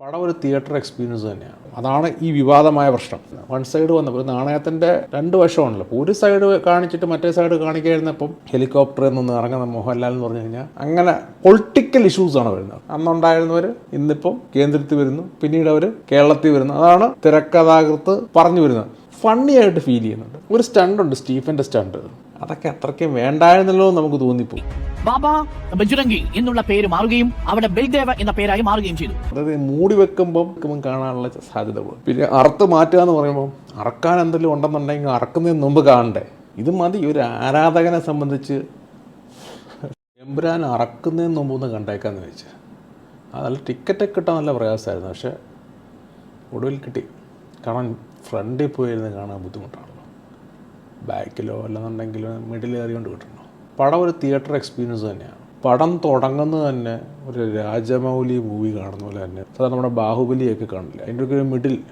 പടം ഒരു theatre experience തന്നെയാണ്. അതാണ് ഈ വിവാദമായ പ്രശ്നം. വൺ സൈഡ് വന്നപ്പോൾ നാണയത്തിന്റെ രണ്ട് വശമാണല്ലോ. ഒരു സൈഡ് കാണിച്ചിട്ട് മറ്റേ സൈഡ് കാണിക്കായിരുന്നപ്പം ഹെലികോപ്റ്ററിൽ നിന്ന് ഇറങ്ങുന്ന മോഹൻലാൽ എന്ന് പറഞ്ഞു കഴിഞ്ഞാൽ അങ്ങനെ പൊളിറ്റിക്കൽ ഇഷ്യൂസ് ആണ് വരുന്നത്. അന്നുണ്ടായിരുന്നവർ ഇന്നിപ്പം കേന്ദ്രത്തിൽ വരുന്നു. പിന്നീട് അവർ കേരളത്തിൽ വരുന്നു. അതാണ് തിരക്കഥാകൃത്ത് പറഞ്ഞു വരുന്നത്. ഫണ്ണി ആയിട്ട് ഫീൽ ചെയ്യുന്നുണ്ട്. ഒരു സ്റ്റണ്ട് ഉണ്ട് സ്റ്റീഫന്റെ സ്റ്റണ്ട് അതൊക്കെ അത്രയ്ക്ക് വേണ്ടായിരുന്നല്ലോ നമുക്ക് തോന്നിപ്പോയി. ബാബ ബജുരംഗി എന്നുള്ള പേര് മാറുകയും അവിടെ ബൽദേവ എന്ന പേരായി മാറുകയും ചെയ്തു. അതായത് മൂടി വെക്കുമ്പം വെക്കുമ്പം കാണാനുള്ള സാധ്യതകൾ. പിന്നെ അറുത്ത് മാറ്റുക എന്ന് പറയുമ്പോൾ അറക്കാൻ എന്തെങ്കിലും ഉണ്ടെന്നുണ്ടെങ്കിൽ അറക്കുന്നതിന് മുമ്പ് കാണണ്ടേ? ഇത് മതി. ഒരു ആരാധകനെ സംബന്ധിച്ച് എമ്പുരാൻ അറക്കുന്നതിന് മുമ്പ് ഒന്ന് കണ്ടേക്കാന്ന് ചോദിച്ചു. അതല്ല ടിക്കറ്റൊക്കെ കിട്ടാൻ നല്ല പ്രയാസമായിരുന്നു. പക്ഷെ ഒടുവിൽ കിട്ടി. കാണാൻ ഫ്രണ്ടിൽ പോയിരുന്ന് കാണാൻ ബുദ്ധിമുട്ടാണല്ലോ ബാക്കിലോ അല്ലെന്നുണ്ടെങ്കിലോ മിഡിൽ കയറിക്കൊണ്ട് കിട്ടണോ പടം ഒരു തിയേറ്റർ എക്സ്പീരിയൻസ് തന്നെയാണ്. പടം തുടങ്ങുന്നത് തന്നെ ഒരു രാജമൗലി മൂവി കാണുന്ന പോലെ തന്നെ. സാധാരണ നമ്മുടെ ബാഹുബലിയൊക്കെ കാണില്ല? അതിന്റെ ഒക്കെ ഒരു മിഡിൽ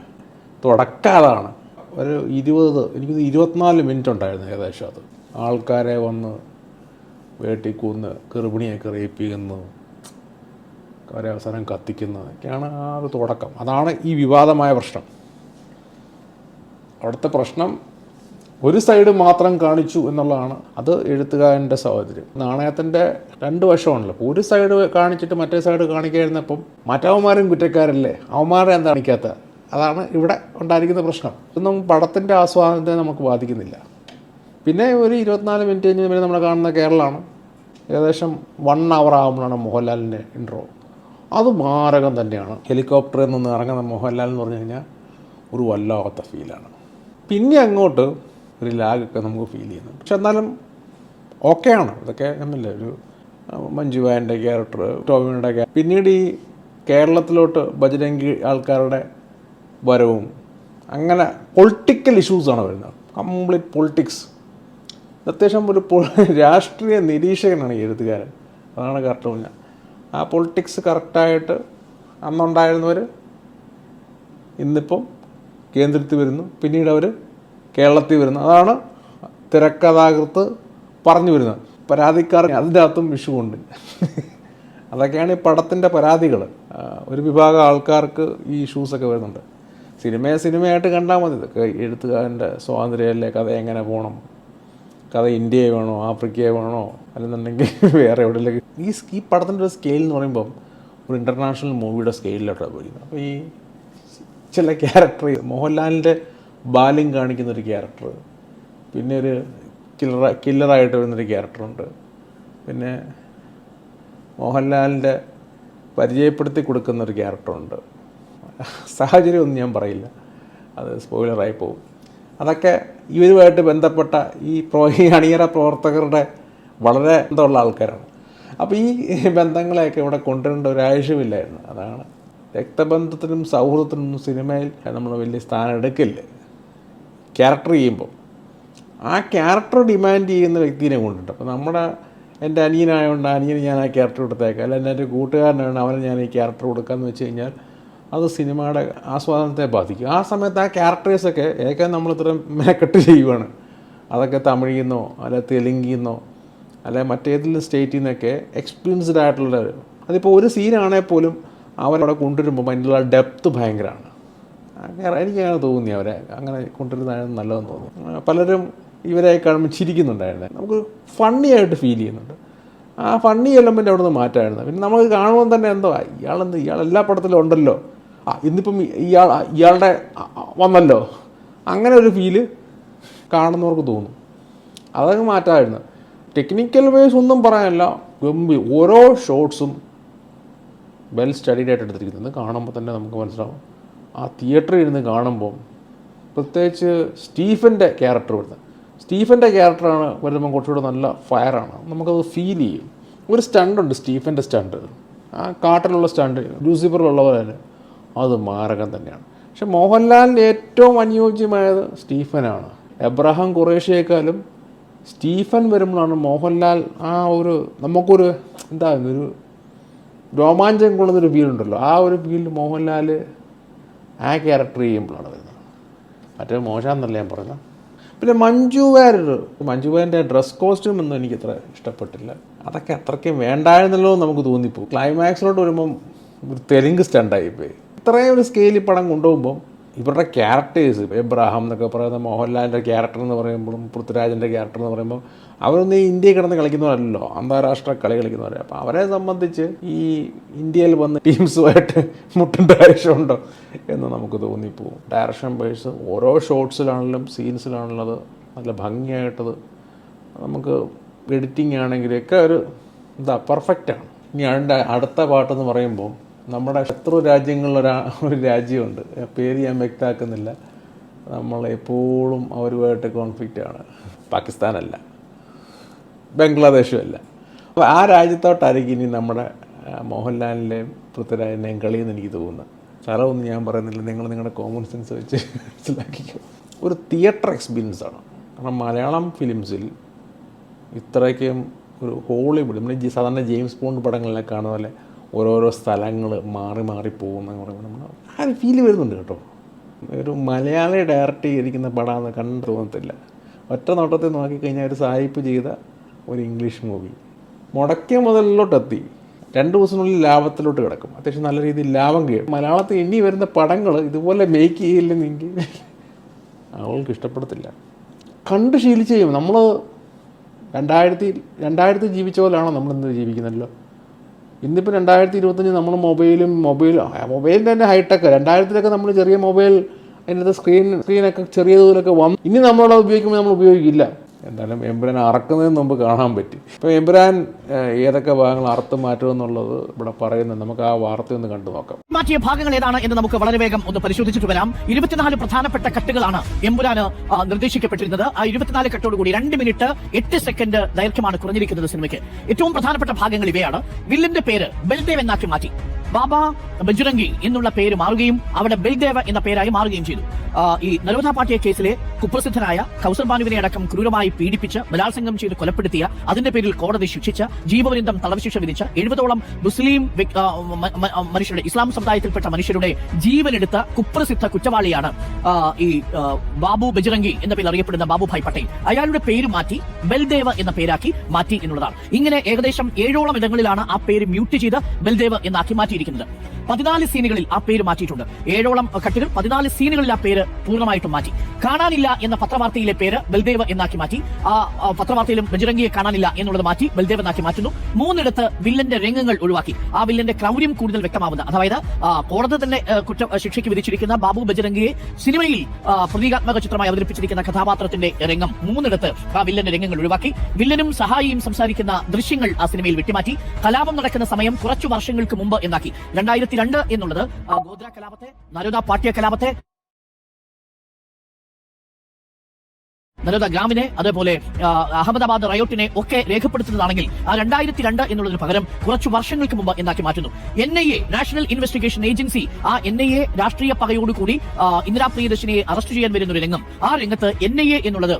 തുടക്കാതാണ്. ഒരു ഇരുപത് എനിക്ക് ഇരുപത്തിനാല് മിനിറ്റ് ഉണ്ടായിരുന്നു ഏകദേശം അത്. ആൾക്കാരെ വന്ന് വേട്ടിക്കൂന്ന് ഗർഭിണിയൊക്കെ റേപ്പ് ചെയ്യുന്നു അവരെ അവസാനം കത്തിക്കുന്നതൊക്കെയാണ് ആ ഒരു തുടക്കം. അതാണ് ഈ വിവാദമായ പ്രശ്നം. അവിടുത്തെ പ്രശ്നം ഒരു സൈഡ് മാത്രം കാണിച്ചു എന്നുള്ളതാണ്. അത് എഴുത്തുകാരന്റെ സാഹചര്യം. നാണയത്തിന്റെ രണ്ട് വശമാണല്ലോ. ഒരു സൈഡ് കാണിച്ചിട്ട് മറ്റേ സൈഡ് കാണിക്കായിരുന്നപ്പം മറ്റവന്മാരും കുറ്റക്കാരല്ലേ? അവന്മാരെ എന്താ കാണിക്കാത്ത? അതാണ് ഇവിടെ ഉണ്ടായിരിക്കുന്ന പ്രശ്നം. ഇതൊന്നും പടത്തിന്റെ ആസ്വാദനത്തെ നമുക്ക് ബാധിക്കുന്നില്ല. പിന്നെ ഒരു ഇരുപത്തിനാല് മിനിറ്റ് കഴിഞ്ഞ് പിന്നെ നമ്മൾ കാണുന്ന കേരളമാണ്. ഏകദേശം വൺ അവർ ആകുമ്പോഴാണ് മോഹൻലാലിന്റെ ഇൻട്രോ അത് മാരകം തന്നെയാണ്. ഹെലികോപ്റ്ററിൽ നിന്ന് ഇറങ്ങുന്ന മോഹൻലാൽ എന്ന് പറഞ്ഞു കഴിഞ്ഞാൽ ഒരു വല്ലാത്ത ഫീലാണ് പിന്നെ അങ്ങോട്ട് ഒരു ലാഗൊക്കെ നമുക്ക് ഫീൽ ചെയ്യുന്നുണ്ട്. പക്ഷെ എന്നാലും ഓക്കെയാണ്. ഇതൊക്കെ എന്നല്ലേ ഒരു ആ, മഞ്ജു വാന്റെ ക്യാരക്ടർ ടോമിയുടെ ക്യാരക്ടർ പിന്നീട് ഈ കേരളത്തിലോട്ട് ബജരംഗി ആൾക്കാരുടെ വരവും അങ്ങനെ പൊളിറ്റിക്കൽ ഇഷ്യൂസാണ് വരുന്നത്. കംപ്ലീറ്റ് പൊളിറ്റിക്സ് അത്യാവശ്യം ഒരു രാഷ്ട്രീയ നിരീക്ഷകനാണ് ഈ എഴുത്തുകാരൻ. അതാണ് കറക്റ്റ് പറഞ്ഞാൽ ആ പൊളിറ്റിക്സ് കറക്റ്റായിട്ട് അന്നുണ്ടായിരുന്നവർ ഇന്നിപ്പം കേന്ദ്രത്തിൽ വരുന്നു. പിന്നീട് അവർ കേരളത്തിൽ വരുന്നത്. അതാണ് തിരക്കഥാകൃത്ത് പറഞ്ഞു വരുന്നത്. പരാതിക്കാർ അതിന്റെ അകത്തും വിഷുവുണ്ട് അതൊക്കെയാണ് ഈ പടത്തിന്റെ പരാതികൾ ഒരു വിഭാഗം ആൾക്കാർക്ക് ഈ ഇഷ്യൂസൊക്കെ വരുന്നുണ്ട്. സിനിമയെ സിനിമയായിട്ട് കണ്ടാൽ മതി. ഇതൊക്കെ എഴുത്തുകാരന്റെ സ്വാതന്ത്ര്യമല്ലേ കഥ എങ്ങനെ പോകണം കഥ ഇന്ത്യയെ വേണോ? ആഫ്രിക്കയെ വേണോ? അല്ലെന്നുണ്ടെങ്കിൽ വേറെ എവിടെയെങ്കിലും. ഈ ഈ പടത്തിന്റെ ഒരു സ്കെയിൽ എന്ന് പറയുമ്പം ഒരു ഇന്റർനാഷണൽ മൂവിയുടെ സ്കെയിലിലോട്ടാണ് പോയിരിക്കുന്നത്. അപ്പോൾ ഈ ചില ക്യാരക്ടർ മോഹൻലാലിന്റെ ബാല്യം കാണിക്കുന്ന ഒരു ക്യാരക്ടർ. പിന്നെ ഒരു കില്ലറ കില്ലറായിട്ട് വരുന്നൊരു ക്യാരക്ടറുണ്ട് പിന്നെ മോഹൻലാലിന്റെ പരിചയപ്പെടുത്തി കൊടുക്കുന്ന ഒരു ക്യാരക്ടറുണ്ട് സാഹചര്യമൊന്നും ഞാൻ പറയില്ല. അത് സ്പോയിലറായി പോകും. അതൊക്കെ ഇവരുമായിട്ട് ബന്ധപ്പെട്ട ഈ പ്രോ ഈ അണിയറ പ്രവർത്തകരുടെ വളരെ ബന്ധമുള്ള ആൾക്കാരാണ്. അപ്പോൾ ഈ ബന്ധങ്ങളെയൊക്കെ ഇവിടെ കൊണ്ടുവരേണ്ട ഒരു ആവശ്യമില്ലായിരുന്നു. അതാണ് രക്തബന്ധത്തിനും സൗഹൃദത്തിനും സിനിമയിൽ നമ്മൾ വലിയ സ്ഥാനം എടുക്കില്ല. ക്യാരക്ടർ ചെയ്യുമ്പോൾ ആ ക്യാരക്ടർ ഡിമാൻഡ് ചെയ്യുന്ന വ്യക്തിനെ കൊണ്ടുണ്ട് അപ്പോൾ നമ്മുടെ എന്റെ അനിയനായതുകൊണ്ട് അനിയന് ഞാൻ ആ ക്യാരക്ടർ കൊടുത്തേക്കാം. അല്ല എന്റെ കൂട്ടുകാരനാണ് അവനെ ഞാൻ ഈ ക്യാരക്ടർ കൊടുക്കാമെന്ന് വെച്ച് കഴിഞ്ഞാൽ അത് സിനിമയുടെ ആസ്വാദനത്തെ ബാധിക്കും. ആ സമയത്ത് ആ ക്യാരക്ടേഴ്സൊക്കെ ഏക നമ്മൾ ഇത്രയും മേക്കട്ട് ചെയ്യുവാണ്. അതൊക്കെ തമിഴിൽ നിന്നോ അല്ലെ തെലുങ്കിൽ നിന്നോ അല്ലെ മറ്റേതെങ്കിലും സ്റ്റേറ്റിൽ നിന്നൊക്കെ എക്സ്പീരിയൻസ്ഡ് ആയിട്ടുള്ള അതിപ്പോൾ ഒരു സീനാണെങ്കിൽ പോലും അവരവിടെ കൊണ്ടുവരുമ്പോൾ അതിന്റെ ഡെപ്ത് ഭയങ്കരമാണ് അങ്ങനെ എനിക്കങ്ങനെ തോന്നി അവരെ. അങ്ങനെ കൊണ്ടുവരുന്നതായിരുന്നു നല്ലതെന്ന് തോന്നി പലരും ഇവരെ കാണുമ്പോൾ ചിരിക്കുന്നുണ്ടായിരുന്നു. നമുക്ക് ഫണ്ണി ആയിട്ട് ഫീൽ ചെയ്യുന്നുണ്ട്. ആ ഫണ്ണി എലമെന്റ് അവിടെ നിന്ന് മാറ്റായിരുന്നു. പിന്നെ നമുക്ക് കാണുമ്പോൾ തന്നെ എന്തോ ഇയാളെന്ത് ഇയാൾ എല്ലാ പടത്തിലും ഉണ്ടല്ലോ. ആ ഇന്നിപ്പം ഇയാൾ ഇയാളുടെ വന്നല്ലോ. അങ്ങനെ ഒരു ഫീൽ കാണുന്നവർക്ക് തോന്നും. അതങ്ങ് മാറ്റമായിരുന്നു ടെക്നിക്കൽ വേസ് ഒന്നും പറയാനല്ല. ഗംഭി ഓരോ ഷോട്ട്സും വെൽ സ്റ്റഡീഡ് ആയിട്ട് എടുത്തിരിക്കുന്നത് കാണുമ്പോൾ തന്നെ നമുക്ക് മനസ്സിലാവും. ആ തിയേറ്ററിൽ ഇരുന്ന് കാണുമ്പം പ്രത്യേകിച്ച് സ്റ്റീഫന്റെ ക്യാരക്ടർ വരുന്നത്. സ്റ്റീഫന്റെ ക്യാരക്ടറാണ് വരുമ്പം കുറച്ചുകൂടെ നല്ല ഫയറാണ്. നമുക്കത് ഫീൽ ചെയ്യും. ഒരു സ്റ്റണ്ടുണ്ട് സ്റ്റീഫന്റെ സ്റ്റണ്ട്. ആ കാട്ടിലുള്ള സ്റ്റണ്ട് ലൂസിഫറിലുള്ള പോലെ തന്നെ അത് മാരകം തന്നെയാണ്. പക്ഷെ മോഹൻലാലിന്റെ ഏറ്റവും അനുയോജ്യമായത് സ്റ്റീഫനാണ്. എബ്രഹാം കുറേഷ്യേക്കാളും സ്റ്റീഫൻ വരുമ്പോഴാണ് മോഹൻലാൽ ആ ഒരു നമുക്കൊരു എന്താ ഒരു രോമാഞ്ചം കൊള്ളുന്നൊരു ഫീൽ ഉണ്ടല്ലോ. ആ ഒരു ഫീൽ മോഹൻലാൽ ആ ക്യാരക്ടർ ചെയ്യുമ്പോഴാണ് വരുന്നത്. മറ്റേ മോശമെന്നല്ല ഞാൻ പറഞ്ഞത് പിന്നെ മഞ്ജു വാര്യർ മഞ്ജു വാര്യന്റെ ഡ്രസ് കോസ്റ്റ്യൂം ഒന്നും എനിക്ക് അത്ര ഇഷ്ടപ്പെട്ടില്ല. അതൊക്കെ അത്രയ്ക്കും വേണ്ടായിരുന്നല്ലോ നമുക്ക് തോന്നിപ്പോകും. ക്ലൈമാക്സിലോട്ട് വരുമ്പം ഒരു തെലുങ്ക് സ്റ്റണ്ടായിപ്പോയി ഇത്രയും ഒരു സ്കെയിലിൽ പടം കൊണ്ടുപോകുമ്പോൾ ഇവരുടെ ക്യാരക്ടേഴ്സ് എബ്രാഹാം എന്നൊക്കെ പറയുന്ന മോഹൻലാലിന്റെ ക്യാരക്ടർ എന്ന് പറയുമ്പോഴും പൃഥ്വിരാജിന്റെ ക്യാരക്ടർ എന്ന് പറയുമ്പോൾ അവരൊന്നും ഇന്ത്യയിൽ കിടന്ന് കളിക്കുന്നവരല്ലോ അന്താരാഷ്ട്ര കളി കളിക്കുന്നവരെ. അപ്പോൾ അവരെ സംബന്ധിച്ച് ഈ ഇന്ത്യയിൽ വന്ന് ടീംസുമായിട്ട് മുട്ടേണ്ട ആവശ്യമുണ്ടോ എന്ന് നമുക്ക് തോന്നിപ്പോവും ഡയറക്ഷൻ ബേഴ്സ് ഓരോ ഷോട്ട്സിലാണെങ്കിലും സീൻസിലാണെങ്കിലും അത് നല്ല ഭംഗിയായിട്ടത് നമുക്ക് എഡിറ്റിംഗ് ആണെങ്കിലൊക്കെ ഒരു എന്താ പെർഫെക്റ്റാണ് ഇനി അതിന്റെ അടുത്ത പാട്ടെന്ന് പറയുമ്പോൾ നമ്മുടെ ശത്രു രാജ്യങ്ങളിലൊരാ ഒരു രാജ്യമുണ്ട്. പേര് ഞാൻ വ്യക്തമാക്കുന്നില്ല. നമ്മൾ എപ്പോഴും അവരുമായിട്ട് കോൺഫ്ലിക്റ്റ് ആണ്. പാകിസ്ഥാനല്ല ബംഗ്ലാദേശും അല്ല. അപ്പോൾ ആ രാജ്യത്തോട്ടായിരിക്കും ഇനി നമ്മുടെ മോഹൻലാലിന്റെയും പൃഥ്വിരാജിന്റെയും കളിയെന്ന് എനിക്ക് തോന്നുന്നത്. സ്ഥലമൊന്നും ഞാൻ പറയുന്നില്ല. നിങ്ങൾ നിങ്ങളുടെ കോമൺ സെൻസ് വെച്ച് മനസ്സിലാക്കിക്കോ. ഒരു തിയേറ്റർ എക്സ്പീരിയൻസ് ആണ്. കാരണം മലയാളം ഫിലിംസിൽ ഇത്രയ്ക്കും ഒരു ഹോളിവുഡ് നമ്മൾ സാധാരണ ജെയിംസ് ബോണ്ട് പടങ്ങളിലൊക്കെ കാണുന്ന പോലെ ഓരോരോ സ്ഥലങ്ങൾ മാറി മാറി പോകുന്ന പറയുമ്പോൾ നമ്മൾ ആ ഒരു ഫീൽ വരുന്നുണ്ട് കേട്ടോ. ഒരു മലയാളി ഡയറക്റ്റ് ചെയ്തിരിക്കുന്ന പടമാണെന്ന് കണ്ടു തോന്നത്തില്ല. ഒറ്റ നോട്ടത്തിൽ നോക്കിക്കഴിഞ്ഞാൽ ഒരു സായിപ്പ് ചെയ്ത ഒരു ഇംഗ്ലീഷ് മൂവി മുടക്കിയ മുതലിലോട്ടെത്തി. രണ്ട് ദിവസത്തിനുള്ളിൽ ലാഭത്തിലോട്ട് കിടക്കും. അത്യാവശ്യം നല്ല രീതിയിൽ ലാഭം കിട്ടും. മലയാളത്തിൽ ഇനി വരുന്ന പടങ്ങൾ ഇതുപോലെ മേക്ക് ചെയ്യില്ലെന്നെങ്കിൽ ആളുകൾക്ക് ഇഷ്ടപ്പെടത്തില്ല. കണ്ട് ശീലിച്ച് ചെയ്യും നമ്മൾ രണ്ടായിരത്തി രണ്ടായിരത്തി ജീവിച്ച പോലെയാണോ നമ്മളിന്ന് ജീവിക്കുന്നല്ലോ? ഇന്നിപ്പോൾ രണ്ടായിരത്തി ഇരുപത്തഞ്ച് നമ്മൾ മൊബൈലും മൊബൈൽ മൊബൈൽ തന്നെ ഹൈടെക്. രണ്ടായിരത്തിലൊക്കെ നമ്മൾ ചെറിയ മൊബൈൽ അതിന്റെ സ്ക്രീൻ സ്ക്രീനൊക്കെ ചെറിയ തോതിലൊക്കെ വന്നു ഇനി നമ്മളത് ഉപയോഗിക്കുമ്പോൾ നമ്മൾ ഉപയോഗിക്കില്ല. എന്തായാലും എമ്പുരാൻ അറക്കുന്നതിന് മുമ്പ് കാണാൻ പറ്റി. ഇപ്പോൾ എമ്പുരാൻ ഏതൊക്കെ ഭാഗങ്ങൾ അറുത്ത് മാറ്റുമെന്നുള്ളത് ഇവിടെ പറയുന്നത് നമുക്ക് ആ വാർത്ത ഒന്ന് കണ്ടു നോക്കാം. മാറ്റിയ ഭാഗങ്ങൾ ഏതാണ് എന്ന് നമുക്ക് വളരെ വേഗം ഒന്ന് പരിശോധിച്ചിട്ട് വരാം. ഇരുപത്തിനാല് പ്രധാനപ്പെട്ട കട്ടുകളാണ് എമ്പുരാന് നിർദ്ദേശിക്കപ്പെട്ടിരുന്നത്. ആ ഇരുപത്തിനാല് കട്ടോടുകൂടി രണ്ട് മിനിറ്റ് എട്ട് സെക്കൻഡ് ദൈർഘ്യമാണ് കുറഞ്ഞിരിക്കുന്നത് സിനിമയ്ക്ക്. ഏറ്റവും പ്രധാനപ്പെട്ട ഭാഗങ്ങൾ ഇവയാണ്. വില്ലിന്റെ പേര് ബൽദേവ് എന്നാക്കി മാറ്റി. ബാബ ബജുരംഗി എന്നുള്ള പേര് മാറുകയും അവിടെ ബൽദേവ എന്ന പേരായി മാറുകയും ചെയ്തു. ഈ നരോധ പാട്ടിയ കേസിലെ കുപ്രസിദ്ധനായ കൗസർ ബാനുവിനെ അടക്കം ക്രൂരമായി പീഡിപ്പിച്ച് ബലാത്സംഗം ചെയ്ത് കൊലപ്പെടുത്തിയ അതിന്റെ പേരിൽ കോടതി ശിക്ഷിച്ച ജീവപര്യന്തം തടവ് ശിക്ഷ വിധിച്ച എഴുപതോളം മുസ്ലിം മനുഷ്യരുടെ ഇസ്ലാം സമുദായത്തിൽപ്പെട്ട മനുഷ്യരുടെ ജീവനെടുത്ത കുപ്രസിദ്ധ കുറ്റവാളിയാണ് ഈ ബാബു ബജുരംഗി എന്ന പേരിൽ അറിയപ്പെടുന്ന ബാബുഭായ് പട്ടേൽ. അയാളുടെ പേര് മാറ്റി ബൽദേവ എന്ന പേരാക്കി മാറ്റി എന്നുള്ളതാണ്. ഇങ്ങനെ ഏകദേശം ഏഴോളം ഇടങ്ങളിലാണ് ആ പേര് മ്യൂട്ട് ചെയ്ത് ബൽദേവ് എന്നാക്കി മാറ്റിയിരിക്കുന്നത്. പതിനാല് സീനുകളിൽ ആ പേര് മാറ്റിയിട്ടുണ്ട്. ഏഴോളം കട്ടുകൾ പതിനാല് സീനുകളിൽ ആ പേര് പൂർണമായിട്ടും മാറ്റി. കാണാനില്ല എന്ന പത്രവാർത്തയിലെ പേര് ബൽദേവ് എന്നാക്കി മാറ്റി. ആ പത്രവാർത്തയിലും ബജരംഗിയെ കാണാനില്ല എന്നുള്ളത് മാറ്റി ബൽദേവ് എന്നാക്കി മാറ്റുന്നു. മൂന്നിടത്ത് വില്ലന്റെ രംഗങ്ങൾ ഒഴിവാക്കി. ആ വില്ലന്റെ ക്രൗര്യം കൂടുതൽ വ്യക്തമാവുന്ന അതായത് കോടതി തന്നെ കുറ്റ ശിക്ഷയ്ക്ക് വിധിച്ചിരിക്കുന്ന ബാബു ബജരംഗിയെ സിനിമയിൽ പ്രതീകാത്മക ചിത്രമായി അവതരിപ്പിച്ചിരിക്കുന്ന കഥാപാത്രത്തിന്റെ രംഗം മൂന്നിടത്ത് ആ വില്ലന്റെ രംഗങ്ങൾ ഒഴിവാക്കി. വില്ലനും സഹായിയും സംസാരിക്കുന്ന ദൃശ്യങ്ങൾ ആ സിനിമയിൽ വെട്ടിമാറ്റി. കലാപം നടക്കുന്ന സമയം കുറച്ചു വർഷങ്ങൾക്ക് മുമ്പ് എന്നാക്കി. രണ്ടായിരത്തി രണ്ട് എന്നുള്ളത് ഗോദ്ര കലാപത്തെ നരോദ പാട്യ കലാപത്തെ നരോദ ഗ്രാമിനെ അതേപോലെ അഹമ്മദാബാദ് റയോട്ടിനെ ഒക്കെ രേഖപ്പെടുത്തുന്നതാണെങ്കിൽ ആ രണ്ടായിരത്തി രണ്ട് എന്നുള്ളതിന് പകരം കുറച്ച് വർഷങ്ങൾക്ക് മുമ്പ് എന്നാക്കി മാറ്റുന്നു. N I A national investigation agency ആ എൻ ഐ എ രാഷ്ട്രീയ പകയോടുകൂടി ഇന്ദിരാ പ്രിയദർശിനിയെ അറസ്റ്റ് ചെയ്യാൻ വരുന്ന ഒരു രംഗം. ആ രംഗത്ത് എൻ ഐ എ എന്നുള്ളത്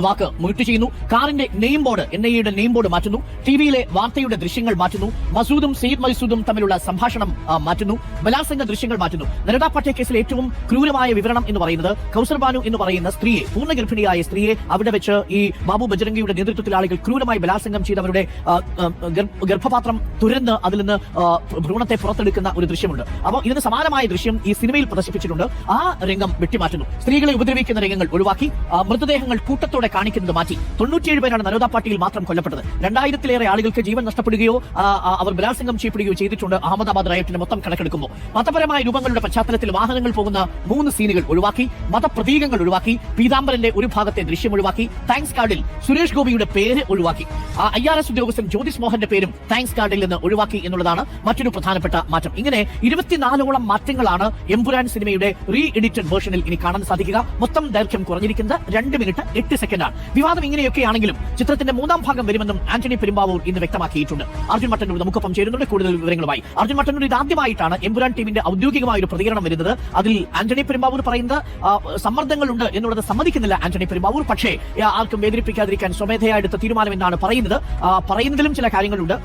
വാക്ക് മ്യൂട്ട് ചെയ്യുന്നു. കാറിന്റെ നെയിം ബോർഡ് എൻ ഐ എയുടെ നെയിം ബോർഡ് മാറ്റുന്നു. ടിവിയിലെ വാർത്തയുടെ ദൃശ്യങ്ങൾ മാറ്റുന്നു. മസൂദും സെയ്ദ് മൈസൂദും തമ്മിലുള്ള സംഭാഷണം മാറ്റുന്നു. ബലാത്സംഗ ദൃശ്യങ്ങൾ മാറ്റുന്നു. നരദ പട്ടേ കേസിലെ ഏറ്റവും ക്രൂരമായ വിവരണം എന്ന് പറയുന്നത് കൗസർ ബാനു എന്ന് പറയുന്ന സ്ത്രീയെ പൂർണ ഗർഭിണിയായ സ്ത്രീയെ അവിടെ വെച്ച് ഈ ബാബു ബജരംഗിയുടെ നേതൃത്വത്തിൽ ആളുകൾ ക്രൂരമായി ബലാത്സംഗം ചെയ്ത് അവരുടെ ആ, ആ, ഗർഭ- ഗർഭപാത്രം തുരന്ന് അതിൽ നിന്ന് ഭ്രൂണത്തെ പുറത്തെടുക്കുന്ന ഒരു ദൃശ്യമുണ്ട്. അപ്പോൾ ഇതിന് സമാനമായ ദൃശ്യം ഈ സിനിമയിൽ പ്രദർശിപ്പിച്ചിട്ടുണ്ട്. ആ രംഗം വെട്ടിമാറ്റുന്നു. സ്ത്രീകളെ ഉപദ്രവിക്കുന്ന രംഗങ്ങൾ ഒഴിവാക്കി മൃതദേഹങ്ങൾ കൂട്ടത്തോടെ കാണിക്കുന്നത് മാറ്റി. തൊണ്ണൂറ്റിയേഴ് പേരാണ് നരോദ പാർട്ടിയിൽ മാത്രം കൊല്ലപ്പെട്ടത്. രണ്ടായിരത്തിലേറെ ആളുകൾക്ക് ജീവൻ നഷ്ടപ്പെടുകയോ ആ, ആ, അവർ ബലാത്സംഗം ചെയ്യപ്പെടുകയോ ചെയ്തിട്ടുണ്ട്. അഹമ്മദാബാദ് റയറ്റിന്റെ മൊത്തം കണക്കെടുക്കുമ്പോൾ. മതപരമായ രൂപങ്ങളുടെ പശ്ചാത്തലത്തിൽ വാഹനങ്ങൾ പോകുന്ന മൂന്ന് സീനുകൾ ഒഴിവാക്കി മതപ്രതീകങ്ങൾ ഒഴിവാക്കി പീതാംബരന്റെ ഒരു ഭാഗത്തെ ദൃശ്യം ഒഴിവാക്കി താങ്ക്സ് കാർഡിൽ സുരേഷ് ഗോപിയുടെ പേര് ഒഴിവാക്കി. ഐ ആർ എസ് ഉദ്യോഗസ്ഥൻ ജ്യോതിഷ് മോഹന്റെ പേരും താങ്ക്സ് കാർഡിൽ നിന്ന് ഒഴിവാക്കി എന്നുള്ളതാണ് മറ്റൊരു പ്രധാനപ്പെട്ട മാറ്റം. ഇങ്ങനെ ഇരുപത്തിനാലോളം മാറ്റങ്ങളാണ് എംപുരാൻ സിനിമയുടെ റീ എഡിറ്റഡ് വേർഷനിൽ ഇനി കാണാൻ സാധിക്കുക. മൊത്തം ദൈർഘ്യം കുറഞ്ഞിരിക്കുന്നത് രണ്ട് മിനിറ്റ് എട്ട് സെക്കൻഡാണ് വിവാദം ഇങ്ങനെയൊക്കെയാണെങ്കിലും ചിത്രത്തിന്റെ മൂന്നാം ഭാഗം വരുമെന്നും ആന്റണി പെരുമ്പാവൂർ ഇന്ന് വ്യക്തമാക്കിയിട്ടുണ്ട്. അർജുൻ മട്ടന്നൂർ നമുക്കൊപ്പം ചേരുന്നുണ്ട്. കൂടുതൽ വിവരങ്ങളുമായി. അർജുൻ മട്ടന്നൂർ ഇതാദ്യമായിട്ടാണ് എംപുരാൻ ടീമിന്റെ ഔദ്യോഗികമായ ഒരു പ്രതികരണം വരുന്നത്. അതിൽ ആന്റണി പെരുമ്പാവൂർ പറയുന്നത് സമ്മർദ്ദങ്ങളുണ്ട് എന്നുള്ളത് സമ്മതിക്കുന്നില്ല ആന്റണി പെരുമ്പാവൂർ. പക്ഷേ ആർക്കും വേദനിപ്പിക്കാതിരിക്കാൻ സ്വമേധയാ എടുത്ത തീരുമാനം എന്നാണ് പറയുന്നത് പറയുന്നതിലും ചില കാര്യങ്ങളുണ്ട്.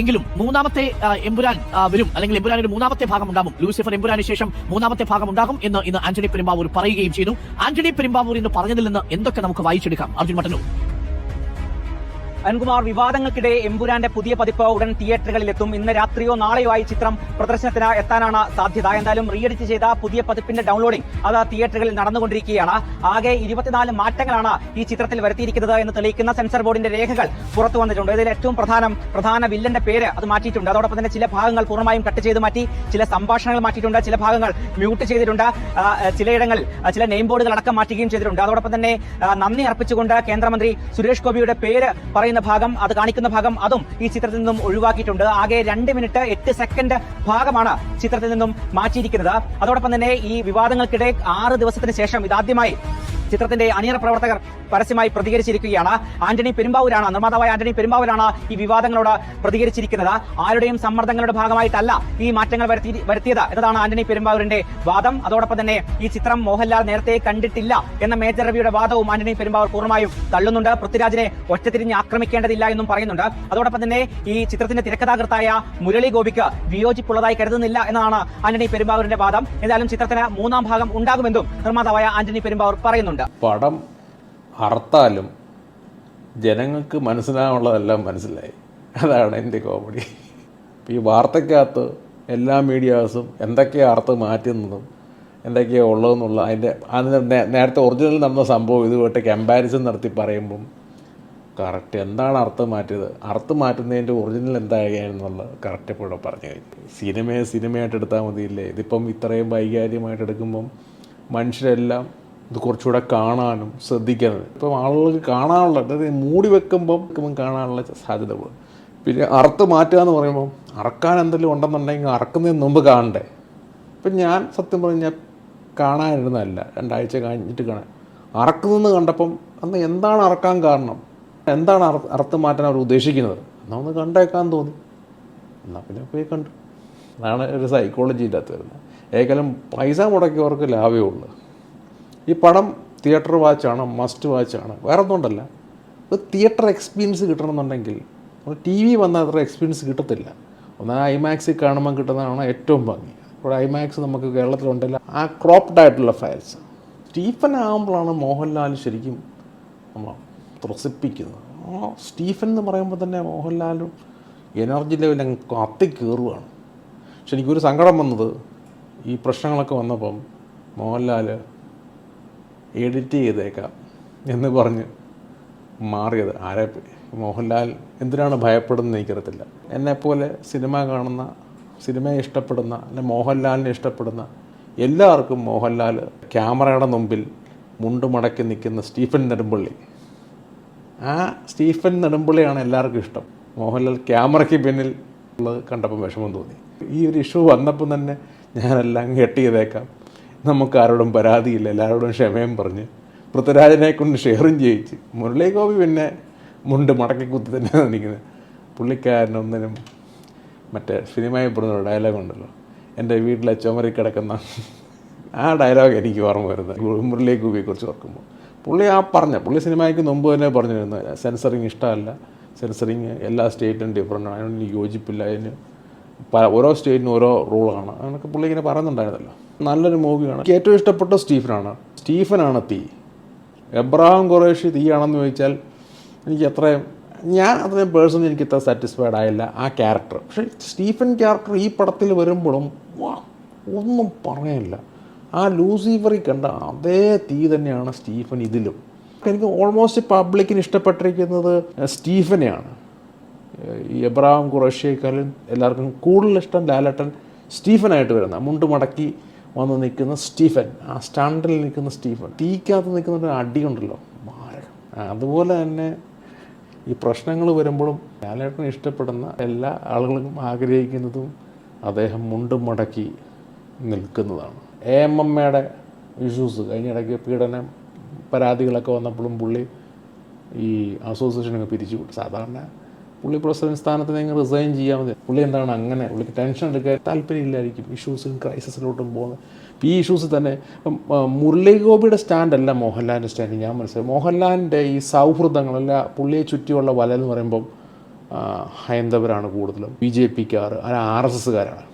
എങ്കിലും മൂന്നാമത്തെ എമ്പുരാൻ വരും. അല്ലെങ്കിൽ എമ്പുരാനൊരു മൂന്നാമത്തെ ഭാഗം ഉണ്ടാകും. ലൂസിഫർ എമ്പുരാന് ശേഷം മൂന്നാമത്തെ ഭാഗം ഉണ്ടാകും എന്ന് ഇന്ന് ആന്റണി പെരുമ്പാവൂർ പറയുകയും ചെയ്തു. ആന്റണി പെരുമ്പാവൂർ ഇന്ന് പറഞ്ഞതിൽ നിന്ന് എന്തൊക്കെ നമുക്ക് വായിച്ചെടുക്കാം? അർജുൻ മട്ടന്നൂർ അരുൺകുമാർ വിവാദങ്ങൾക്കിടെ എമ്പുരാന്റെ പുതിയ പതിപ്പ് ഉടൻ തിയേറ്ററുകളിലെത്തും. ഇന്ന് രാത്രിയോ നാളെയോ ആയി ചിത്രം പ്രദർശനത്തിന് എത്താനാണ് സാധ്യത. എന്തായാലും റീഎഡിറ്റ് ചെയ്ത പുതിയ പതിപ്പിന്റെ ഡൗൺലോഡിംഗ് അത് തിയേറ്ററുകളിൽ നടന്നുകൊണ്ടിരിക്കുകയാണ്. ആകെ ഇരുപത്തിനാല് മാറ്റങ്ങളാണ് ഈ ചിത്രത്തിൽ വരുത്തിയിരിക്കുന്നത് എന്ന് തെളിയിക്കുന്ന സെൻസർ ബോർഡിന്റെ രേഖകൾ പുറത്തു വന്നിട്ടുണ്ട്. ഇതിൽ ഏറ്റവും പ്രധാനം പ്രധാന വില്ലന്റെ പേര് അത് മാറ്റിയിട്ടുണ്ട്. അതോടൊപ്പം തന്നെ ചില ഭാഗങ്ങൾ പൂർണമായും കട്ട് ചെയ്ത് മാറ്റി ചില സംഭാഷണങ്ങൾ മാറ്റിയിട്ടുണ്ട് ചില ഭാഗങ്ങൾ മ്യൂട്ട് ചെയ്തിട്ടുണ്ട്. ചിലയിടങ്ങളിൽ ചില നെയിം ബോർഡുകൾ അടക്കം മാറ്റുകയും ചെയ്തിട്ടുണ്ട്. അതോടൊപ്പം തന്നെ നന്ദി അർപ്പിച്ചുകൊണ്ട് കേന്ദ്രമന്ത്രി സുരേഷ് ഗോപിയുടെ പേര് പറയുന്ന ഭാഗം അത് കാണിക്കുന്ന ഭാഗം അതും ഈ ചിത്രത്തിൽ നിന്നും ഒഴിവാക്കിയിട്ടുണ്ട്. ആകെ രണ്ട് മിനിറ്റ് എട്ട് സെക്കൻഡ് ഭാഗമാണ് ചിത്രത്തിൽ നിന്നും മാറ്റിയിരിക്കുന്നത്. അതോടൊപ്പം തന്നെ ഈ വിവാദങ്ങൾക്കിടെ ആറ് ദിവസത്തിന് ശേഷം ഇതാദ്യമായി ചിത്രത്തിന്റെ അണിയറ പ്രവർത്തകർ പരസ്യമായി പ്രതികരിച്ചിരിക്കുകയാണ്. ആന്റണി പെരുമ്പാവൂരാണ് നിർമ്മാതാവായ ആന്റണി പെരുമ്പാവൂരാണ് ഈ വിവാദങ്ങളോട് പ്രതികരിച്ചിരിക്കുന്നത്. ആരുടെയും സമ്മർദ്ദങ്ങളുടെ ഭാഗമായിട്ടല്ല ഈ മാറ്റങ്ങൾ വരുത്തി വരുത്തിയത് എന്നതാണ് ആന്റണി പെരുമ്പാവൂരിന്റെ വാദം. അതോടൊപ്പം തന്നെ ഈ ചിത്രം മോഹൻലാൽ നേരത്തെ കണ്ടിട്ടില്ല എന്ന മേജർ രവിയുടെ വാദവും ആന്റണി പെരുമ്പാവൂർ പൂർണമായും തള്ളുന്നുണ്ട്. പൃഥ്വിരാജിനെ ഒറ്റതിരിഞ്ഞ് ആക്രമിക്കേണ്ടതില്ല എന്നും പറയുന്നുണ്ട്. അതോടൊപ്പം തന്നെ ഈ ചിത്രത്തിന്റെ തിരക്കഥാകൃത്തായ മുരളി ഗോപിക്ക് വിയോജിപ്പുള്ളതായി കരുതുന്നില്ല എന്നതാണ് ആന്റണി പെരുമ്പാവൂരിന്റെ വാദം. ഏതായാലും ചിത്രത്തിന് മൂന്നാം ഭാഗം ഉണ്ടാകുമെന്നും നിർമ്മാതാവായ ആന്റണി പെരുമ്പാവൂർ പറയുന്നുണ്ട്. പടം അർത്താലും ജനങ്ങൾക്ക് മനസ്സിലാവുള്ളതെല്ലാം മനസ്സിലായി. അതാണ് എന്റെ കോമഡി. ഈ വാർത്തക്കകത്ത് എല്ലാ മീഡിയാസും എന്തൊക്കെയാണ് അർത്ഥം മാറ്റുന്നതും എന്തൊക്കെയാണ് ഉള്ളതെന്നുള്ള അതിന്റെ അതിന് നേ- നേരത്തെ ഒറിജിനൽ നടന്ന സംഭവം ഇതുമായിട്ട് കമ്പാരിസൺ നടത്തി പറയുമ്പം കറക്റ്റ് എന്താണ് അർത്ഥം മാറ്റിയത്? അർത്ഥം മാറ്റുന്നതിന്റെ ഒറിജിനൽ എന്താണെന്നുള്ളത് കറക്റ്റ് ഇപ്പോൾ പറഞ്ഞു കഴിഞ്ഞു. സിനിമയെ സിനിമയായിട്ട് എടുത്താൽ മതിയില്ലേ? ഇതിപ്പം ഇത്രയും വൈകാര്യമായിട്ട് എടുക്കുമ്പം മനുഷ്യരെല്ലാം ഇത് കുറച്ചുകൂടെ കാണാനും ശ്രദ്ധിക്കാനും. ഇപ്പം ആളുകൾക്ക് കാണാനുള്ള അതായത് മൂടി വെക്കുമ്പം വെക്കുമ്പം കാണാനുള്ള സാധ്യത കൂടും പിന്നെ അറുത്ത് മാറ്റുക എന്ന് പറയുമ്പം അറക്കാൻ എന്തെങ്കിലും ഉണ്ടെന്നുണ്ടെങ്കിൽ അറക്കുന്നതിന് മുമ്പ് കാണണ്ടേ? ഇപ്പം ഞാൻ സത്യം പറഞ്ഞാൽ കാണാനിരുന്നതല്ല. രണ്ടാഴ്ച കഴിഞ്ഞിട്ട് കാണാൻ. അറക്കുന്നതെന്ന് കണ്ടപ്പം അന്ന് എന്താണ് അറക്കാൻ കാരണം? എന്താണ് അറ- അറുത്ത് മാറ്റാൻ അവർ ഉദ്ദേശിക്കുന്നത്? എന്നാൽ ഒന്ന് കണ്ടേക്കാൻ തോന്നി. എന്നാൽ പിന്നെ പോയി കണ്ടു. അതാണ് ഒരു സൈക്കോളജിന്റെ അകത്ത് വരുന്നത്. ഏകലും പൈസ മുടക്കിയവർക്ക് ലാഭമേ ഉള്ളൂ. ഈ പടം തിയേറ്റർ വാച്ചാണ് മസ്റ്റ് വാച്ചാണ്. വേറെ ഒന്നുകൊണ്ടല്ല ഒരു തിയേറ്റർ എക്സ്പീരിയൻസ് കിട്ടണമെന്നുണ്ടെങ്കിൽ ടി വി വന്നാൽ അത്ര എക്സ്പീരിയൻസ് കിട്ടത്തില്ല. ഒന്ന് ഐമാക്സിൽ കാണുമ്പോൾ കിട്ടുന്നതാണ് ഏറ്റവും ഭംഗി. ഇവിടെ ഐമാക്സ് നമുക്ക് കേരളത്തിലുണ്ടല്ല. ആ ക്രോപ്ഡ് ആയിട്ടുള്ള ഫയൽസ് സ്റ്റീഫൻ ആകുമ്പോഴാണ് മോഹൻലാൽ ശരിക്കും നമ്മൾ ത്രസിപ്പിക്കുന്നത്. ആ സ്റ്റീഫൻ എന്ന് പറയുമ്പോൾ തന്നെ മോഹൻലാലും എനർജി ലെവൽ അങ്ങ് കത്തി കയറുകയാണ് പക്ഷെ എനിക്കൊരു സങ്കടം വന്നത് ഈ പ്രശ്നങ്ങളൊക്കെ വന്നപ്പം മോഹൻലാൽ എഡിറ്റ് ചെയ്തേക്കാം എന്ന് പറഞ്ഞ് മാറിയത്. ആരെ മോഹൻലാൽ എന്തിനാണ് ഭയപ്പെടുന്നത് എനിക്കറിയത്തില്ല. എന്നെപ്പോലെ സിനിമ കാണുന്ന സിനിമയെ ഇഷ്ടപ്പെടുന്ന അല്ലെ മോഹൻലാലിനെ ഇഷ്ടപ്പെടുന്ന എല്ലാവർക്കും മോഹൻലാൽ ക്യാമറയുടെ മുമ്പിൽ മുണ്ടുമടക്കി നിൽക്കുന്ന സ്റ്റീഫൻ നെടുമ്പള്ളി. ആ സ്റ്റീഫൻ നെടുമ്പള്ളിയാണ് എല്ലാവർക്കും ഇഷ്ടം. മോഹൻലാൽ ക്യാമറയ്ക്ക് പിന്നിൽ ഉള്ളത് കണ്ടപ്പോൾ വിഷമം തോന്നി. ഈ ഒരു ഇഷ്യൂ വന്നപ്പോൾ തന്നെ ഞാനെല്ലാം കെട്ടിയതേക്കാം. നമുക്ക് ആരോടും പരാതിയില്ല എല്ലാവരോടും ക്ഷമയും പറഞ്ഞ് പൃഥ്വിരാജനെ കൊണ്ട് ഷെയറും ചെയ്യിച്ച്. മുരളി ഗോപി പിന്നെ മുണ്ട് മടക്കി കുത്തി തന്നെ നിൽക്കുന്നത്. പുള്ളിക്കാരനൊന്നിനും മറ്റേ സിനിമയിൽ പെടുന്ന ഡയലോഗ് ഉണ്ടല്ലോ. എന്റെ വീട്ടിലെ ചുമരി കിടക്കുന്ന ആ ഡയലോഗ് എനിക്ക് ഓർമ്മ വരുന്നത്. മുരളി ഗോപിയെക്കുറിച്ച് ഓർക്കുമ്പോൾ. പുള്ളി ആ പറഞ്ഞ പുള്ളി സിനിമയ്ക്ക് മുമ്പ് തന്നെ പറഞ്ഞിരുന്നു സെൻസറിങ് ഇഷ്ടമല്ല. സെൻസറിങ് എല്ലാ സ്റ്റേറ്റിനും ഡിഫറെന്റ് ആണ്. അതിനൊന്നും യോജിപ്പില്ല. അതിന് പല ഓരോ സ്റ്റേറ്റിനും ഓരോ റൂളാണ്. അങ്ങനെയൊക്കെ പുള്ളി ഇങ്ങനെ പറയുന്നുണ്ടായിരുന്നല്ലോ. നല്ലൊരു മൂവിയാണ്. എനിക്ക് ഏറ്റവും ഇഷ്ടപ്പെട്ട സ്റ്റീഫനാണ്. സ്റ്റീഫനാണ് തീ. എബ്രഹാം ഖുറേഷി തീയാണെന്ന് ചോദിച്ചാൽ എനിക്ക് അത്രയും ഞാൻ അത്രയും പേഴ്സണലി എനിക്ക് ഇത്ര സാറ്റിസ്ഫൈഡ് ആയില്ല ആ ക്യാരക്ടർ പക്ഷേ സ്റ്റീഫൻ ക്യാരക്ടർ ഈ പടത്തിൽ വരുമ്പോഴും ഒന്നും പറയാനില്ല. ആ ലൂസിഫറി കണ്ട അതേ തീ തന്നെയാണ് സ്റ്റീഫൻ ഇതിലും. എനിക്ക് ഓൾമോസ്റ്റ് പബ്ലിക്കിന് ഇഷ്ടപ്പെട്ടിരിക്കുന്നത് സ്റ്റീഫനെയാണ്. ഈ എബ്രഹാം എല്ലാവർക്കും കൂടുതൽ ഇഷ്ടം ലാലട്ടൻ സ്റ്റീഫനായിട്ട് വരുന്ന മുണ്ട് മടക്കി വന്ന് നിൽക്കുന്ന സ്റ്റീഫൻ. ആ സ്റ്റാൻഡിൽ നിൽക്കുന്ന സ്റ്റീഫൻ. തീക്കകത്ത് നിൽക്കുന്ന ഒരു അടിയുണ്ടല്ലോ മാരകം. അതുപോലെ തന്നെ ഈ പ്രശ്നങ്ങൾ വരുമ്പോഴും ലാലേട്ടനെ ഇഷ്ടപ്പെടുന്ന എല്ലാ ആളുകളും ആഗ്രഹിക്കുന്നതും അദ്ദേഹം മുണ്ട് മടക്കി നിൽക്കുന്നതാണ്. എ എം എമ്മയുടെ ഇഷ്യൂസ് കഴിഞ്ഞിടയ്ക്ക് പീഡനം പരാതികളൊക്കെ വന്നപ്പോഴും പുള്ളി ഈ അസോസിയേഷനൊക്കെ പിരിച്ചു സാധാരണ പുള്ളി പ്രസിഡന്റ് സ്ഥാനത്ത് നിങ്ങൾ റിസൈൻ ചെയ്യാൻ മതി. പുള്ളി എന്താണ് അങ്ങനെ? പുള്ളിക്ക് ടെൻഷൻ എടുക്കാൻ താല്പര്യമില്ലായിരിക്കും ഇഷ്യൂസും ക്രൈസിസിലോട്ടും പോകുന്നത്. ഈ ഇഷ്യൂസ് തന്നെ ഇപ്പം ആ, മുരളി സ്റ്റാൻഡല്ല മോഹൻലാലിന്റെ സ്റ്റാൻഡ് ഞാൻ മനസ്സിലായി. മോഹൻലാലിന്റെ ഈ സൗഹൃദങ്ങളല്ല പുള്ളിയെ ചുറ്റിയുള്ള വല എന്ന് പറയുമ്പം ഹൈന്ദവരാണ് കൂടുതലും. ബി ജെ പിക്കാർ അല്ല ആർ എസ് എസ്സുകാരാണ്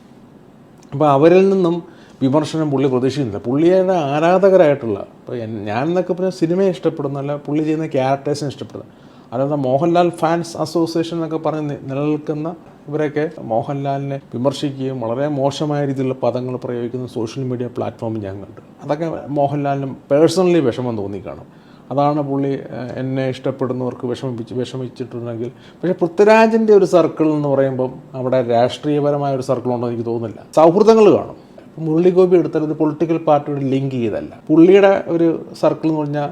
അപ്പോൾ അവരിൽ നിന്നും വിമർശനം പുള്ളി പ്രതീക്ഷിക്കുന്നില്ല. പുള്ളിയുടെ ആരാധകരായിട്ടുള്ള ഇപ്പോൾ ഞാൻ എന്നൊക്കെ പറഞ്ഞാൽ സിനിമയെ ഇഷ്ടപ്പെടുന്നല്ല പുള്ളി ചെയ്യുന്ന ക്യാരക്ടേഴ്സിനെ ഇഷ്ടപ്പെടുന്ന അല്ലാതെ മോഹൻലാൽ ഫാൻസ് അസോസിയേഷൻ എന്നൊക്കെ പറഞ്ഞ് നിലനിൽക്കുന്ന ഇവരൊക്കെ മോഹൻലാലിനെ വിമർശിക്കുകയും വളരെ മോശമായ രീതിയിലുള്ള പദങ്ങൾ പ്രയോഗിക്കുന്ന സോഷ്യൽ മീഡിയ പ്ലാറ്റ്ഫോമിൽ ഞാൻ കണ്ടു. അതൊക്കെ മോഹൻലാലിന് പേഴ്സണലി വിഷമം തോന്നിക്കാണും. അതാണ് പുള്ളി എന്നെ ഇഷ്ടപ്പെടുന്നവർക്ക് വിഷമിപ്പിച്ച് വിഷമിച്ചിട്ടുണ്ടെങ്കിൽ. പക്ഷേ പൃഥ്വിരാജിന്റെ ഒരു സർക്കിൾ എന്ന് പറയുമ്പം അവിടെ രാഷ്ട്രീയപരമായ ഒരു സർക്കിൾ ഉണ്ടോ എനിക്ക് തോന്നുന്നില്ല. സൗഹൃദങ്ങൾ കാണും. മുരളിഗോപി എടുത്തത് പൊളിറ്റിക്കൽ പാർട്ടിയോട് ലിങ്ക് ചെയ്തല്ല പുള്ളിയുടെ ഒരു സർക്കിൾ എന്ന് പറഞ്ഞാൽ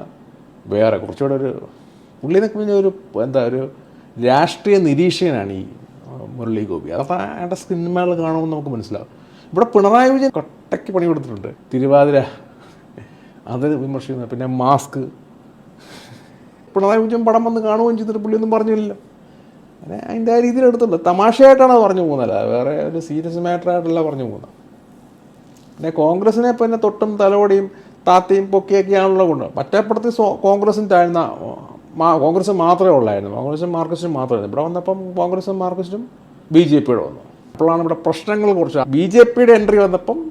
വേറെ കുറച്ചുകൂടെ ഒരു പുള്ളി പറഞ്ഞാൽ ഒരു എന്താ ഒരു രാഷ്ട്രീയ നിരീക്ഷകനാണ് ഈ മുരളി ഗോപി അതൊക്കെ അയാളുടെ സിനിമകൾ കാണുമ്പോൾ നമുക്ക് മനസ്സിലാവും. ഇവിടെ പിണറായി വിജയൻ കൊട്ടയ്ക്ക് പണി കൊടുത്തിട്ടുണ്ട്. തിരുവാതിര അത് വിമർശിക്കുന്നത് പിന്നെ മാസ്ക്. പിണറായി വിജയൻ പടം വന്ന് കാണുകയും ചെയ്തിട്ട് പുള്ളിയൊന്നും പറഞ്ഞില്ല അങ്ങനെ അതിന്റെ ആ രീതിയിൽ എടുത്തുള്ളൂ. തമാശയായിട്ടാണ് പറഞ്ഞു പോകുന്നത്. വേറെ ഒരു സീരിയസ് മാറ്ററായിട്ടല്ല പറഞ്ഞു പോകുന്നത്. പിന്നെ കോൺഗ്രസിനെ പിന്നെ തൊട്ടും തലോടിയും താത്തയും പൊക്കിയൊക്കെയാണല്ലോ കൊണ്ട്. മറ്റേപ്പുറത്ത് പടത്തിൽ സോ കോൺഗ്രസും താഴ്ന്ന മാ- കോൺഗ്രസ് മാത്രമേ ഉള്ളായിരുന്നു. കോൺഗ്രസും മാർക്സിസ്റ്റും മാത്രമായിരുന്നു. ഇവിടെ വന്നപ്പം കോൺഗ്രസും മാർക്സിസ്റ്റും ബി ജെ പിയുടെ വന്നു. അപ്പോഴാണ് ഇവിടെ പ്രശ്നങ്ങൾ കുറച്ച്. ബി ജെ പിയുടെ എൻട്രി വന്നപ്പം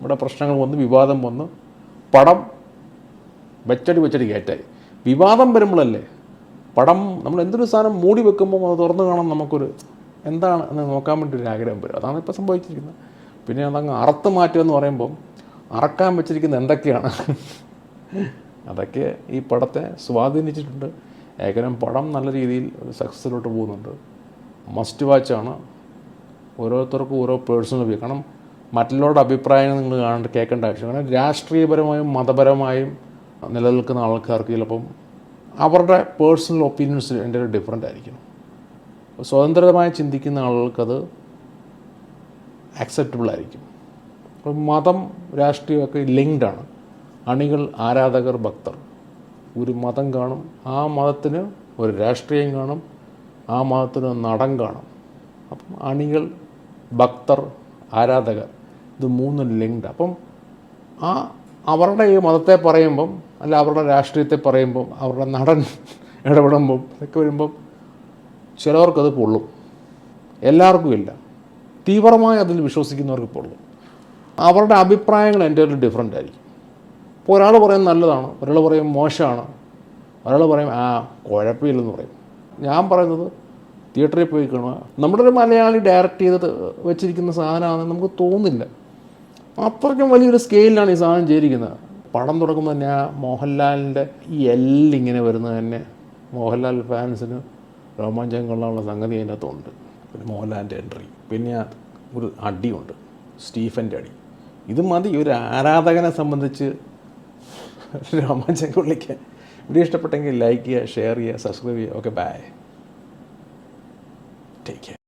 ഇവിടെ പ്രശ്നങ്ങൾ വന്നു വിവാദം വന്നു. പടം വെച്ചടി വെച്ചടി കയറ്റായി. വിവാദം വരുമ്പോഴല്ലേ പടം നമ്മൾ എന്തൊരു സാധനം മൂടി വെക്കുമ്പോൾ അത് തുറന്നു കാണാൻ നമുക്കൊരു എന്താണ് എന്ന് നോക്കാൻ വേണ്ടി ഒരു ആഗ്രഹം വരും. അതാണ് ഇപ്പോൾ സംഭവിച്ചിരിക്കുന്നത്. പിന്നെ അതങ്ങ് അറുത്ത് മാറ്റുക എന്ന് പറയുമ്പം അറക്കാൻ വെച്ചിരിക്കുന്നത് എന്തൊക്കെയാണ്? അതൊക്കെ ഈ പടത്തെ സ്വാധീനിച്ചിട്ടുണ്ട്. ഏകനം പടം നല്ല രീതിയിൽ സക്സസ്സിലോട്ട് പോകുന്നുണ്ട്. മസ്റ്റ് വാച്ചാണ് ഓരോരുത്തർക്കും ഓരോ പേഴ്സണൽ വ്യൂ കാരണം മറ്റുള്ളവരുടെ അഭിപ്രായങ്ങൾ നിങ്ങൾ കാണേണ്ട കേൾക്കേണ്ട ആവശ്യം കാരണം രാഷ്ട്രീയപരമായും മതപരമായും നിലനിൽക്കുന്ന ആൾക്കാർക്ക് ചിലപ്പം അവരുടെ പേഴ്സണൽ ഒപ്പീനിയൻസ് എന്റെ ഒരു ഡിഫറെന്റ് ആയിരിക്കും. സ്വതന്ത്രമായി ചിന്തിക്കുന്ന ആളുകൾക്കത് ആക്സെപ്റ്റബിൾ ആയിരിക്കും. അപ്പം മതം രാഷ്ട്രീയമൊക്കെ ലിങ്ക്ഡ് ആണ്. അണികൾ ആരാധകർ ഭക്തർ. ഒരു മതം കാണും ആ മതത്തിന് ഒരു രാഷ്ട്രീയം കാണും ആ മതത്തിന് നടൻ കാണും. അപ്പം അണികൾ ഭക്തർ ആരാധകർ ഇത് മൂന്നും ലിങ്ക്ഡ്. അപ്പം ആ അവരുടെ ഈ മതത്തെ പറയുമ്പം അല്ല അവരുടെ രാഷ്ട്രീയത്തെ പറയുമ്പം അവരുടെ നടൻ ഇടപെടുമ്പം ഇതൊക്കെ വരുമ്പം ചിലവർക്കത് പൊള്ളും. എല്ലാവർക്കും ഇല്ല. തീവ്രമായി അതിൽ വിശ്വസിക്കുന്നവർക്ക് പൊള്ളും. അവരുടെ അഭിപ്രായങ്ങൾ എന്റെ ഒരു ഡിഫറെന്റ് ആയിരിക്കും. ഇപ്പോൾ ഒരാൾ പറയും നല്ലതാണ് ഒരാൾ പറയും മോശമാണ് ഒരാൾ പറയും ആ കുഴപ്പമില്ലെന്ന് പറയും. ഞാൻ പറയുന്നത് തിയേറ്ററിൽ പോയി കാണുക. നമ്മുടെ ഒരു മലയാളി ഡയറക്റ്റ് ചെയ്ത് വെച്ചിരിക്കുന്ന സാധനമാണെന്ന് നമുക്ക് തോന്നില്ല അത്രയ്ക്കും വലിയൊരു സ്കെയിലാണ് ഈ സാധനം ചെയ്തിരിക്കുന്നത്. പടം തുടങ്ങുമ്പോൾ തന്നെ ആ മോഹൻലാലിന്റെ ഈ എല്ലിങ്ങനെ വരുന്നത് തന്നെ. മോഹൻലാൽ ഫാൻസിന് രോമാഞ്ചം കൊള്ളാനുള്ള സംഗതി അതിനകത്തുണ്ട്. പിന്നെ മോഹൻലാലിന്റെ എൻട്രി പിന്നെ ഒരു അടിയുണ്ട്. സ്റ്റീഫന്റെ അടി. ഇത് മതി. ഒരു ആരാധകനെ സംബന്ധിച്ച് രോമാഞ്ചം കൊള്ളിക്കാൻ വീഡിയോ ഇഷ്ടപ്പെട്ടെങ്കിൽ ലൈക്ക് ചെയ്യുക ഷെയർ ചെയ്യുക സബ്സ്ക്രൈബ് ചെയ്യുക. Okay bye take care